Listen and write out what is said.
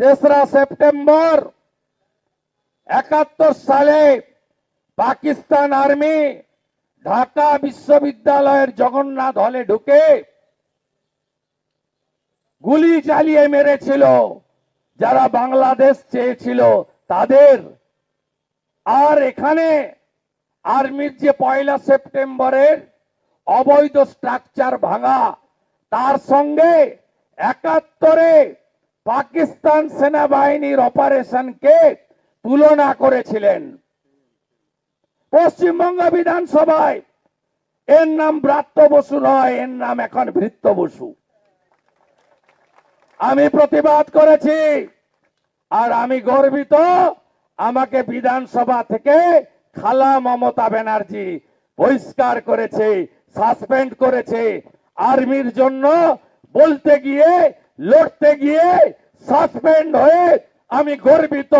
তেসরা সেপ্টেম্বর একাত্তর সালে পাকিস্তান আর্মি ঢাকা বিশ্ববিদ্যালয়ের জগন্নাথ হলে ঢুকে গুলি চালিয়ে মেরেছিল যারা বাংলাদেশ চেয়েছিল তাদের। আর এখানে আর্মির যে পয়লা সেপ্টেম্বরের অবৈধ স্ট্রাকচার ভাঙা, তার সঙ্গে একাত্তরে পাকিস্তান সেনাবাহিনীর অপারেশনকে তুলনা করেছিলেন। পশ্চিমবঙ্গ বিধানসভায় এর নাম ব্রাত্য বসু নয়, এর নাম এখন ভৃত্য বসু। আমি প্রতিবাদ করেছি আর আমি গর্বিত আমাকে বিধানসভা থেকে খালা মমতা ব্যানার্জি বহিষ্কার করেছে, সাসপেন্ড করেছে। আর্মির জন্য বলতে গিয়ে লড়তে গিয়ে সাসপেন্ড হয়ে আমি গর্বিত।